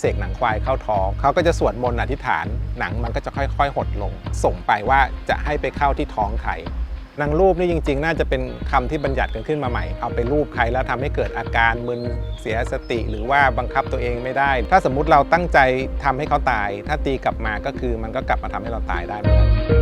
เสกหนังควายเข้าท้องเขาก็จะสวดมนต์อธิษฐานหนังมันก็จะค่อยๆ หดลง ส่งไปว่าจะให้ไปเข้าที่ท้องไข่นางรูปนี่จริง ๆ น่าจะเป็นคำที่บัญญัติกันขึ้นมาใหม่ เอาไปรูปใครแล้วทำให้เกิดอาการมึนเสียสติ หรือว่าบังคับตัวเองไม่ได้ ถ้าสมมุติเราตั้งใจทำให้เขาตาย ถ้าตีกลับมาก็คือมันก็กลับมาทำให้เราตายได้เหมือนกัน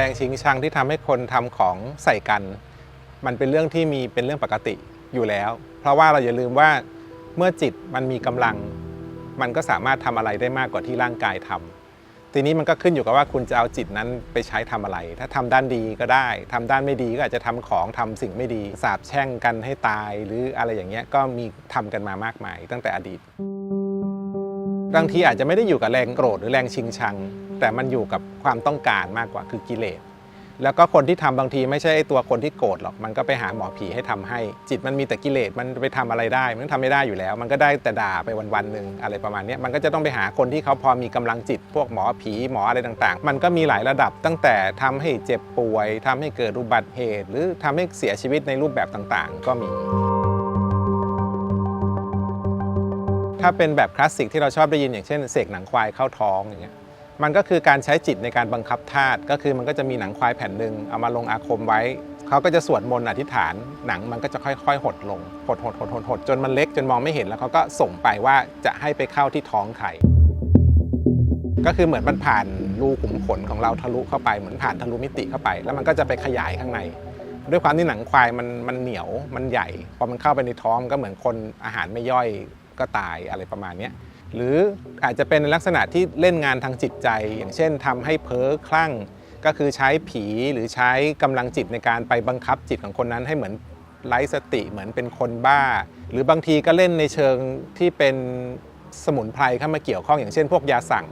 รงชิงชังที่ทำให้คนทำของใส่กัน มันเป็นเรื่องที่มีเป็นเรื่องปกติอยู่แล้ว เพราะว่าเราอย่าลืมว่าเมื่อจิตมันมีกำลัง มันก็สามารถทำอะไรได้มากกว่าที่ร่างกายทำทีนี้มันก็ขึ้นอยู่กับว่าคุณจะเอาจิตนั้นไปใช้ทำอะไร ถ้าทำด้านดีก็ได้ทำด้านไม่ดีก็อาจจะทำของทำสิ่งไม่ดีสาบแช่งกันให้ตาย หรืออะไรอย่างเงี้ยก็มีทำกันมามากมายตั้งแต่อดีต บางทีอาจจะไม่ได้อยู่กับแรงโกรธหรือแรงชิงชัง แต่มันอยู่กับความต้องการมากกว่าคือกิเลสแล้วก็คนที่ทำบางทีไม่ใช่ตัวคนที่โกรธหรอก มันก็ไปหาหมอผีให้ทำให้ จิตมันมีแต่กิเลสมันไปทำอะไรได้ มันทำไม่ได้อยู่แล้ว มันก็ได้แต่ด่าไปวันๆหนึ่งอะไรประมาณนี้มันก็จะต้องไปหาคนที่เขาพอมีกำลังจิต พวกหมอผีหมออะไรต่างๆ มันก็มีหลายระดับตั้งแต่ทำให้เจ็บป่วยทำให้เกิดอุบัติเหตุ หรือทำให้เสียชีวิตในรูปแบบต่างๆ ก็มี ถ้าเป็นแบบคลาสสิกที่เราชอบได้ยินอย่างเช่นเสกหนังควายเข้าท้องอย่างเงี้ยมันก็คือการใช้จิตในการบังคับธาตุก็คือมันก็จะมีหนังควายแผ่นหนึ่งเอามาลงอาคมไว้เขาก็จะสวดมนต์อธิษฐานหนังมันก็จะค่อยๆ หดลงหดหดหดหดหดจนมันเล็กจนมองไม่เห็นแล้วเขาก็ส่งไปว่าจะให้ไปเข้าที่ท้องไข่ก็คือเหมือนมันผ่านรูขุมขนของเราทะลุเข้าไปเหมือนผ่านทะลุมิติเข้าไป แล้วมันก็จะไปขยายข้างใน ด้วยความที่หนังควายมันมันเหนียวมันใหญ่พอมันเข้าไปในท้องก็เหมือนคนอาหารไม่ย่อย ก็ตายอะไรประมาณนี้หรืออาจจะเป็นลักษณะที่เล่นงานทางจิตใจ อย่างเช่นทำให้เพ้อคลั่ง ก็คือใช้ผีหรือใช้กำลังจิตในการไปบังคับจิตของคนนั้นให้เหมือนไร้สติเหมือนเป็นคนบ้า หรือบางทีก็เล่นในเชิงที่เป็นสมุนไพรเข้ามาเกี่ยวข้องอย่างเช่น พวกยาสั่ง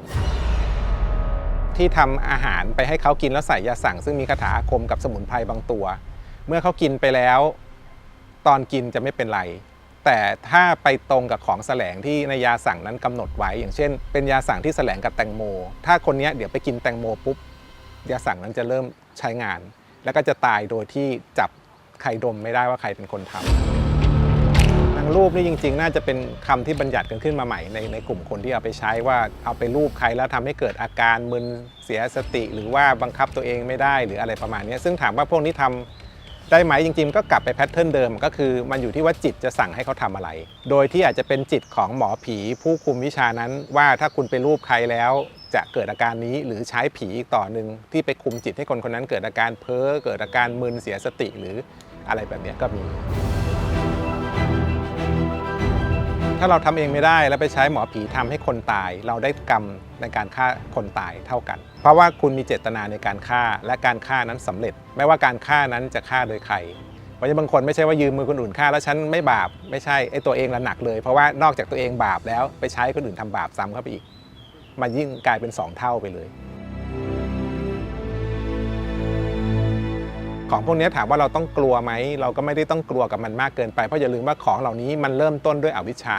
ที่ทำอาหารไปให้เขากินแล้วใส่ยาสั่ง ซึ่งมีคาถาอาคมกับสมุนไพรบางตัว เมื่อเขากินไปแล้ว ตอนกินจะไม่เป็นไร แต่ถ้าไปตรงกับของแสลงที่ในยาสั่งนั้นกำหนดไว้ อย่างเช่น เป็นยาสั่งที่แสลงกับแตงโม ถ้าคนนี้เดี๋ยวไปกินแตงโมปุ๊บยาสั่งนั้นจะเริ่มใช้งาน แล้วก็จะตายโดยที่จับใครดมไม่ได้ว่าใครเป็นคนทำนางรูปนี่จริง ๆ น่าจะเป็นคำที่บัญญัติกันขึ้นมาใหม่ในในกลุ่มคนที่เอาไปใช้ว่าเอาไปรูปใครแล้วทำให้เกิดอาการมึนเสียสติ หรือว่าบังคับตัวเองไม่ได้หรืออะไรประมาณนี้ซึ่งถามว่าพวกนี้ทำ ได้ไหมจริงๆ ก็กลับไปแพทเทิร์นเดิมก็คือมันอยู่ที่ว่าจิตจะสั่งให้เขาทำอะไร โดยที่อาจจะเป็นจิตของหมอผีผู้คุมวิชานั้น ว่าถ้าคุณไปรูปใครแล้วจะเกิดอาการนี้หรือใช้ผีอีกต่อหนึ่งที่ไปคุมจิตให้คนคนนั้นเกิดอาการเพ้อเกิดอาการมึนเสียสติหรืออะไรแบบนี้ก็มี ถ้าเราทำเองไม่ได้แล้วไปใช้หมอผีทำให้คนตาย เราได้กรรมในการฆ่าคนตายเท่ากัน เพราะว่าคุณมีเจตนาในการฆ่าและการฆ่านั้นสำเร็จ ไม่ว่าการฆ่านั้นจะฆ่าโดยใครเพราะบางคนไม่ใช่ว่ายืมมือคนอื่นฆ่าแล้วฉันไม่บาปไม่ใช่ไอ้ตัวเองละหนักเลย เพราะว่านอกจากตัวเองบาปแล้วไปใช้คนอื่นทำบาปซ้ำเข้าไปอีก มันยิ่งกลายเป็นสองเท่าไปเลย ของพวกนี้ถามว่าเราต้องกลัวไหม เราก็ไม่ได้ต้องกลัวกับมันมากเกินไป เพราะอย่าลืมว่าของเหล่านี้มันเริ่มต้นด้วยอวิชชา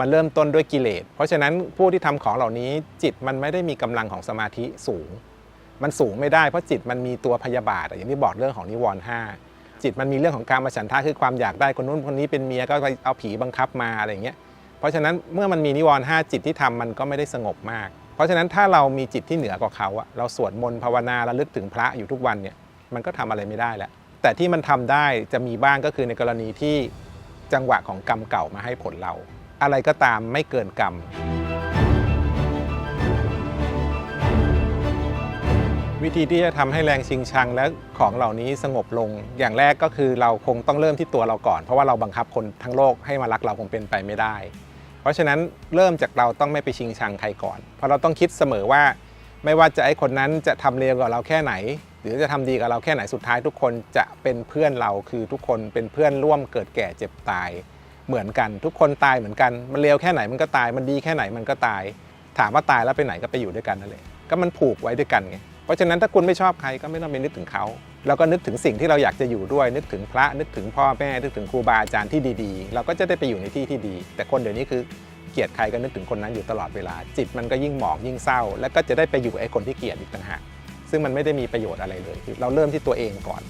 มันเริ่มต้นด้วยกิเลส เพราะฉะนั้นผู้ที่ทำของเหล่านี้จิตมันไม่ได้มีกำลังของสมาธิสูง มันสูงไม่ได้เพราะจิตมันมีตัวพยาบาทอย่างที่บอกเรื่องของนิวรณ์ห้าจิตมันมีเรื่องของการมาฉันทะคือความอยากได้คนนู้นคนนี้เป็นเมียก็ไปเอาผีบังคับมาอะไรอย่างเงี้ย เพราะฉะนั้นเมื่อมันมีนิวรณ์ห้าจิตที่ทำมันก็ไม่ได้สงบมาก เพราะฉะนั้นถ้าเรามีจิตที่เหนือกว่าเขาอะเราสวดมนต์ภาวนาระลึกถึงพระอยู่ทุกวันเนี่ย มันก็ทำอะไรไม่ได้แล้วแต่ที่มันทำได้จะมีบ้างก็คือในกรณีที่จังหวะของกรรมเก่ามาให้ผลเรา อะไรก็ตามไม่เกินกรรม วิธีที่จะทำให้แรงชิงชังและของเหล่านี้สงบลง อย่างแรกก็คือเราคงต้องเริ่มที่ตัวเราก่อน เพราะว่าเราบังคับคนทั้งโลกให้มารักเราคงเป็นไปไม่ได้ เพราะฉะนั้นเริ่มจากเราต้องไม่ไปชิงชังใครก่อน เพราะเราต้องคิดเสมอว่า ไม่ว่าจะไอ้คนนั้นจะทำเลวกับเราแค่ไหน หรือจะทำดีกับเราแค่ไหนสุดท้ายทุกคนจะเป็นเพื่อนเราคือทุกคนเป็นเพื่อนร่วมเกิดแก่เจ็บตายเหมือนกัน ทุกคนตายเหมือนกัน มันเลวแค่ไหนมันก็ตาย มันดีแค่ไหนมันก็ตาย ถามว่าตายแล้วไปไหนก็ไปอยู่ด้วยกันนั่นแหละก็มันผูกไว้ด้วยกันไงเพราะฉะนั้นถ้าคุณไม่ชอบใครก็ไม่ต้องไปนึกถึงเขาเราก็นึกถึงสิ่งที่เราอยากจะอยู่ด้วย นึกถึงพระนึกถึงพ่อแม่นึกถึงครูบาอาจารย์ที่ดีๆ เราก็จะได้ไปอยู่ในที่ที่ดี แต่คนเดี๋ยวนี้คือเกลียดใครก็นึกถึงคนนั้นอยู่ตลอดเวลา จิตมันก็ยิ่งหมองยิ่งเศร้า และก็จะได้ไปอยู่ไอ้คนที่เกลียดอีกต่างหาก ซึ่งมันไม่ได้มีประโยชน์อะไรเลยคือเราเริ่มที่ตัวเองก่อน